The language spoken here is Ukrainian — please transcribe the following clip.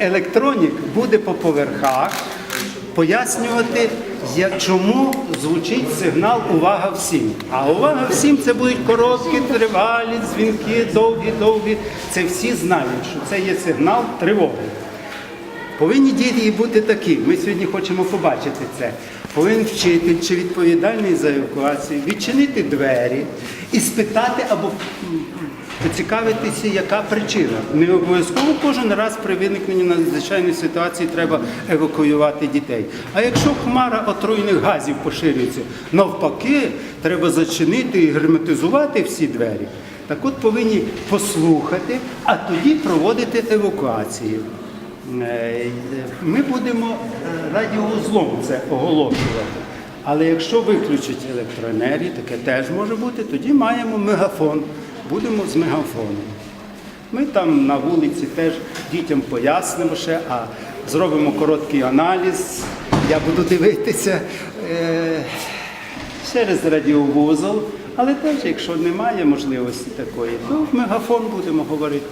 електронік буде по поверхах пояснювати, чому звучить сигнал Увага всім. А увага всім це будуть короткі, тривалі, дзвінки, довгі, довгі. Це всі знають, що це є сигнал тривоги. Повинні дії бути такі. Ми сьогодні хочемо побачити це. Повинен вчитель чи відповідальний за евакуацію відчинити двері і спитати або поцікавитися, яка причина. Не обов'язково кожен раз при виникненні надзвичайної ситуації треба евакуювати дітей. А якщо хмара отруйних газів поширюється, навпаки, треба зачинити і герметизувати всі двері. Так от повинні послухати, а тоді проводити евакуацію. Е, Ми будемо е, радіоузлом це оголошувати. Але якщо виключить електроенергію, таке теж може бути, тоді маємо мегафон. Будемо з мегафоном. Ми там на вулиці теж дітям пояснимо ще, а зробимо короткий аналіз. Я буду дивитися е, через радіовузол, але теж, якщо немає можливості такої, то в мегафон будемо говорити.